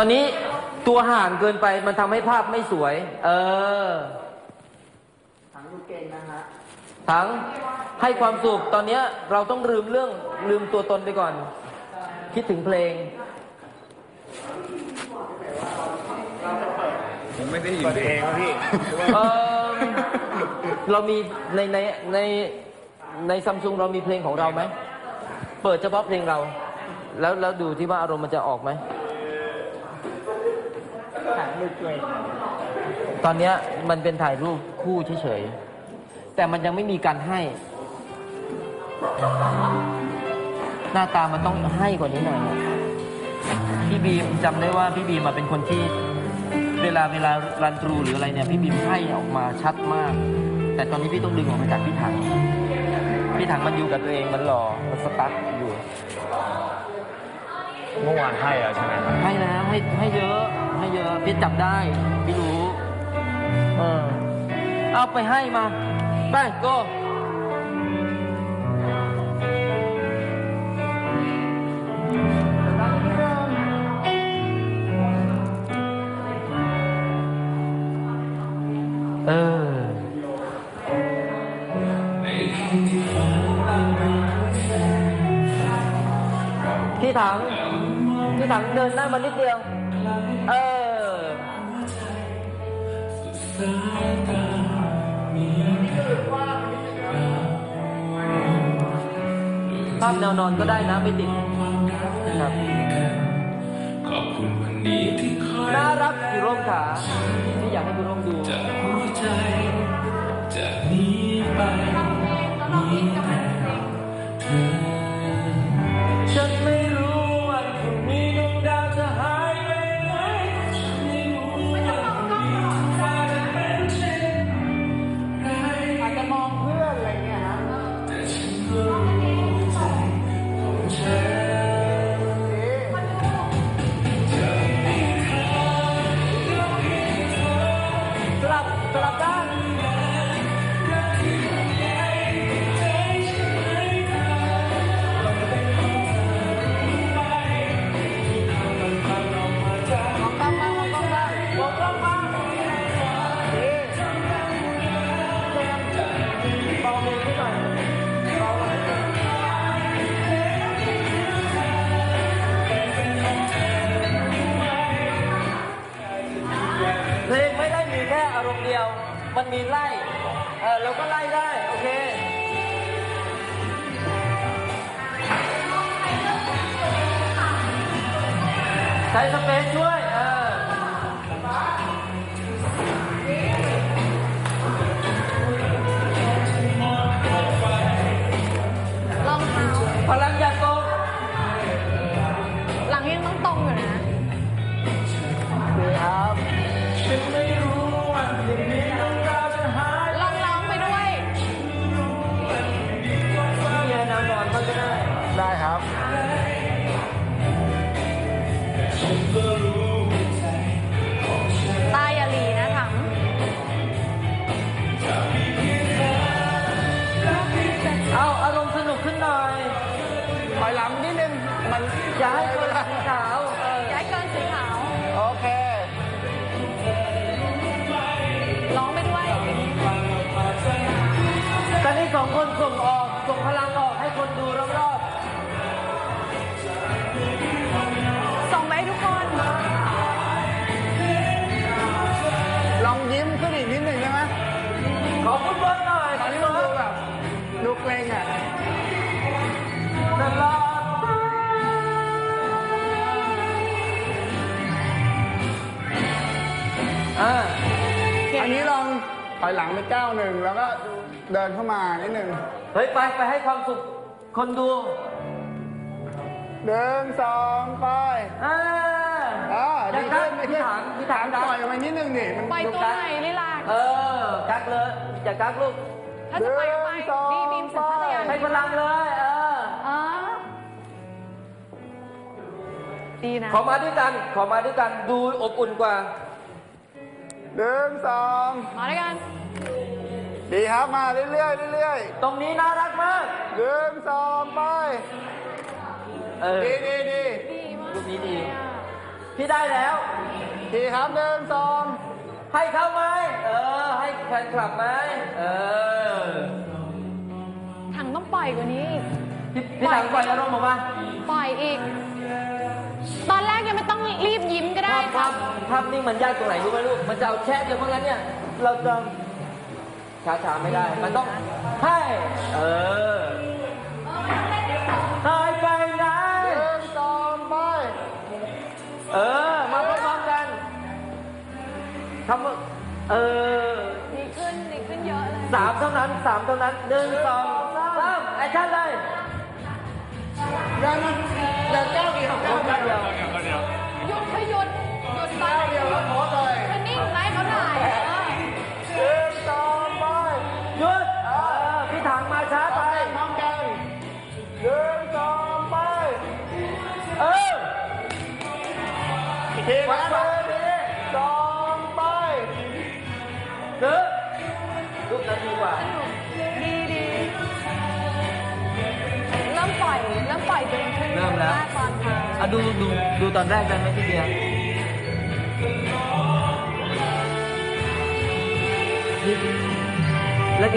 ตอนนี้ตัวห่างเกินไปมันทำให้ภาพไม่สวย เออ ถังลูกเก่งนะฮะทั้งให้ความสุข ตอนเนี้ยเราต้องลืมเรื่องลืมตัวตนไปก่อน คิดถึงเพลง ผมไม่ได้ยินเปิดเองวะพี่ เออเรามีในในในในซัมซุงเรามีเพลงของเราไหม เปิดเฉพาะเพลงเรา แล้วแล้วดูที่ว่าอารมณ์มันจะออกไหม ลูกเก่งตอนเนี้ยมันเป็นถ่ายรูปคู่เฉยๆ แต่มันยังไม่มีการให้ หน้าตามันต้องให้กว่านี้หน่อยอะพี่บีมจำได้ว่าพี่บีมมาเป็นคนที่ เวลาเวลารันทรูหรืออะไรเนี่ย พี่บีมให้ออกมาชัดมาก แต่ตอนนี้พี่ต้องดึงออกมาจากพี่ถัง พี่ถังมันอยู่กับตัวเองมันหล่อมันสตั๊ก เมื่อวานให้แล้วใช่ไหมครับให้แล้วให้ให้เยอะให้เยอะพี่จำได้พี่รู้เออเอาไปให้มา ไปโก้เออพี่ถัง พี่ถังเดินหน้ามานิดเดียว เออภาพแนวนอนก็ได้นะไม่ติดนะครับขอบคุณวันนี้ที่คอยน่ารักอยู่ร่มขาที่อยากให้คุณร่มดู เออเราก็ไล่ได้ โอเคใช้สเปซช่วย อ่าอันนี้ลองถอยหลังไปก้าวหนึ่งแล้วก็เดินเข้ามานิดหนึ่งเฮ้ยไปไปให้ความสุขคนดูเดินสองไปอ่าอ่าอย่าดีกัขึ้กนดีพี่ขึ้นถังพี่ถังปกัล่อยกออกมานิดนึงดิมันปล่อยดูตัวกักหน่อยลิลาเออกักเลยอย่ากักลูกถ้าจะไปก็ไปนี่บีมสัญชาตญาณให้พลังเลยเอออ๋อดีนะ ขอมาด้วยกันขอมาด้วยกันดูอบอุ่นกว่า เดินสองมาด้วยกัน ดีครับมาเรื่อยๆเรื่อยตรงนี้น่ารักมากๆเดินสองไป เออดีดีดีดีมากรูปนี้ดีเลยอะพี่ได้แล้วทีครับหนึ่งสองให้เขาไหมเออ ให้แฟนคลับไหมเออ ถังต้องปล่อยกว่านี้อีกพี่พี่ถังปล่อยอารมณ์ออกมา ปล่อยอีก ภาพคภารับพภาพนิ่งมันยากตรงไหนรู้ไหมลูก มันจะเอาแค่เดียวเพราะงั้นเนี่ยเราจะช้าๆไม่ได้ มันต้องให้เออหายไปไหนหนึ่งสองไป เออ มาพร้อมๆกันทำว่าเออ ดีขึ้นดีขึ้นเยอะเลยสามเท่านั้นสามเท่านั้นหนึ่งสองสามแอคชั่นเลยเดิะดูดูดูตอนแรกกันไหมพี่เบียร์นี่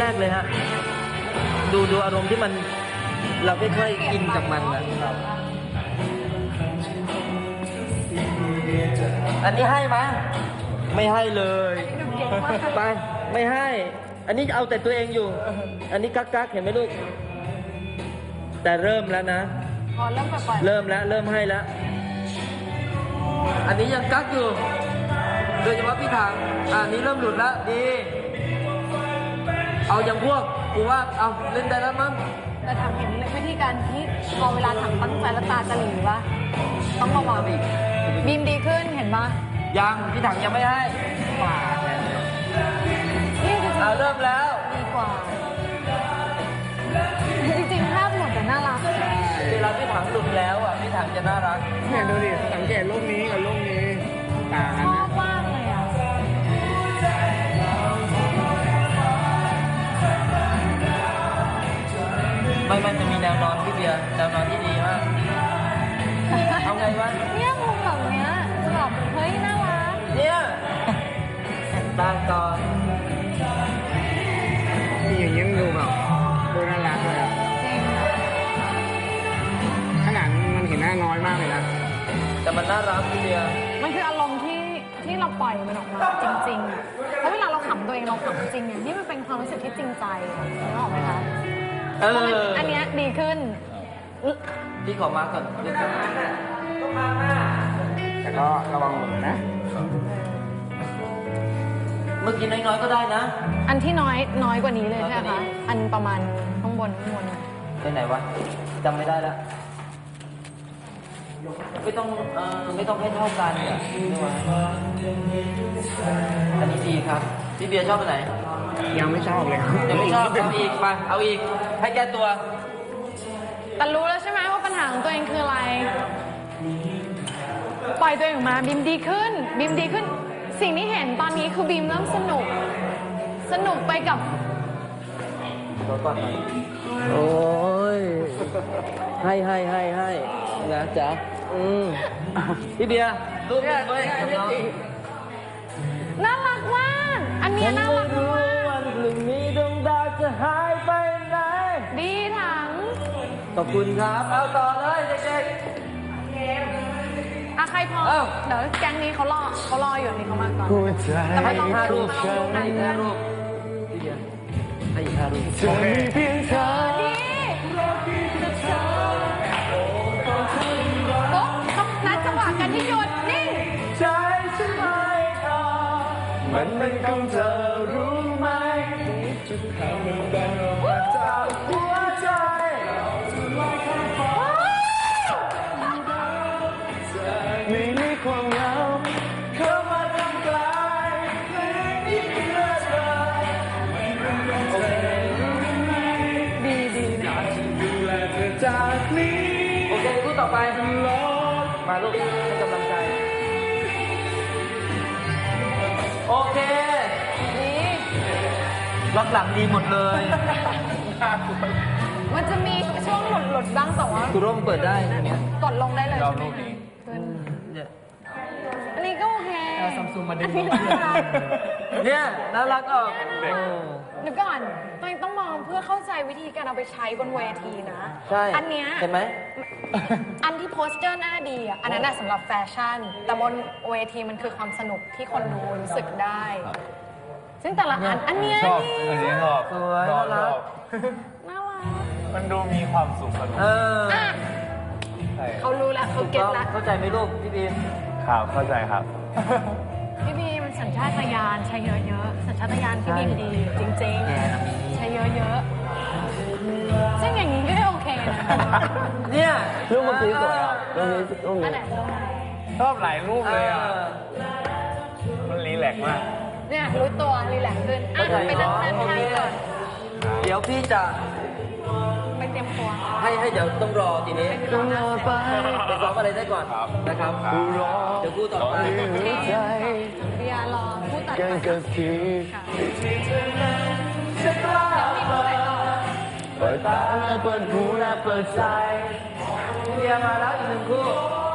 แรกๆเลยฮะ ดูดูอารมณ์ที่มันเราค่อยๆอินกับมันนะอันนี้ให้ไหมไม่ให้เลยหนูเก่งมากไป ไม่ให้ อันนี้เอาแต่ตัวเองอยู่ อันนี้กักกักๆเห็นไหมลูก แต่เริ่มแล้วนะ พอเริ่มปล่อยๆเริ่มแล้วเริ่มให้แล้ว อันนี้ยังกักอยู่ โดยเฉพาะพี่ถังอะอันนี้เริ่มหลุดแล้วดี เอาอย่างพวกกูว่าเอาเล่นได้แล้วมั้งแต่ถังเห็นเลยวิธีการที่พอเวลาถังตั้งใจแล้วตาจะหลีปะต้องระวังบีมดีขึ้นเห็นปะยังพี่ถังยังไม่ให้นี่จริงเอาเริ่มแล้วๆดีกว่าาพี่ถังหลุดแล้วอะพี่ถังจะน่ารัก เนี่ยดูดิสังเกตรูปนี้กับรูปนี้ต่างชกันอนะบมากเลยอะไม่มันจะมีแนวนอนพี่เบียร์แนวนอนที่ดีมากเอาไงวะเนี่ยมุมแบบเนี้ยจะแบบเฮ้ยน่ารักเนี่ยตางก่อนที่อย่างนี้มันดูแบบดูน่ารักเลยอะ นเห็นหน้าน้อยมากเลยนะ แต่มันน่ารักพี่เบียร์มันคืออารมณ์ที่ที่เราปล่อยมันออกมาจริงๆอะเพราะเวลาเราขำตัวเองเราขำจริงเนี่ยนี่มันเป็นความรู้สึกที่จริงใจอะนึกออกไหมคะเอเพราะมันออันเนี้ยดีขึ้น พี่ขอมาก่อนเดี๋ยวจะมาต้องมามาแต่ก็ระวังหมดนะ เมื่อกี้น้อยๆก็ได้นะ อันที่น้อยน้อยกว่านี้เลยน้อยใช่กไหมว่านี้คะ อันประมาณข้างบนข้างบน ไปไหนวะจำไม่ได้แล้ว ไม่ต้องเออไม่ต้องให้เท่ากันอะนี่วะอันนี้ดีครับ พี่เบียร์ชอบอันไหน ยังไม่ชอบเลยครับยังไม่ชอบเอาอีกไปเอาอีก ให้แก้ตัว แต่รู้แล้วใช่ไหมว่าปัญหาของตัวเองคืออะไร ปล่อยตัวเองออกมาบีมดีขึ้นบีมดีขึ้น สิ่งที่เห็นตอนนี้คือบีมเริ่มสนุก สนุกไปกับตัวก่อนหน่อยโอ้ยให้ให้ให้ให้นะจ๊ะ อืมพี่เบียร์รูปหนึ่งด้วยกับน้องน่ารักมาก อันเนี้ยน่ารักรู้มากวันพรุ่งนี้ดวงดาวจะหายไปไหน ดีถังขอบคุณครับ เอาต่อเลยเด็กอะใครพร้อมเอ้าเดี๋ยวแก๊งนี้เขารอเขารออยู่นี่เขามาก่อนหัวใจแต่ๆไม่ให้ต้อีองกห้ารูปถ่ายรูปให้อีกห้ารูปพี่เบียร์ให้อีกห้ารูปเธอมีเพียงเธอ ที่หยุดนิ่งใจฉันไม่ออมันเป็นของเธอรู้ไหมจากหัวใจไม่มีความเหงาเข้ามาทำกลายไม่มีเพื่อเธอโอเคดีดีนะดูแลเธอจากนี้โอเคคู่ต่อไป มาลูกให้กำลังใจ โอเคดีล็อกหลังดีหมดเลยมันจะมีช่วงหลุดหลุดๆบ้างแต่ว่าคุณร่มเปิดได้อย่างเงี้ยกดลงได้เลยใช่ไหมเราลงขึ้นเนี่ยก็โอเคเอา Samsung มาดึง อันนี้น่ารักเนี่ยน่ารักออกเด็กเออ เดี๋ยวก่อนตัวเองต้องมองเพื่อเข้าใจวิธีการเอาไปใช้บนเวทีนะ ใช่อันเนี้ยเห็นไหม อันที่โพสเจอร์หน้าดีอะอันนั้นน่ะสำหรับแฟชั่น แต่บนเวทีมันคือความสนุกที่คนดูรู้สึกได้ ซึ่งแต่ละอันอันเนี้ยชอบนี่อันนี้ชอบสวยชอบน่ารักชอบน่ารักมันดูมีความสุขสนุกเอออะใช่เขารู้แล้วเขาถูกเก็ตต้องแล้วเข้าใจไหมลูกพี่บีมครับเข้าใจครับ พี่บีมันสัญชาตญาณใช้เยอะๆสัญชาตญาณพี่บีมดี จริงแกนะมีๆใช้เยอะๆ เคนะเนี่ยรูปเมื่อกี้สวยอะรูปนี้รูปอันนี้ไหนลงไหนชอบหลายรูปเอเลยอะอมันรีแลกซ์มาก เนี่ยรู้ตัวรีแลกซ์ขึ้นอะเข้าใจไปนั่งด้านข้างก่อน เดี๋ยวพี่จะไปเตรียมตัวให้ให้เดี๋ยวต้องรอทีนี้ไปรอหน้าเสร็จไปซ้อมอะไรได้ก่อนนะครับรอเดี๋ยวคู่ต่อไปหัวใจเบียร์รอผู้ตัดกัน เปิดตาและเปิดหูและเปิดใจเรียร์มาแล้วอีกหนึ่งคู่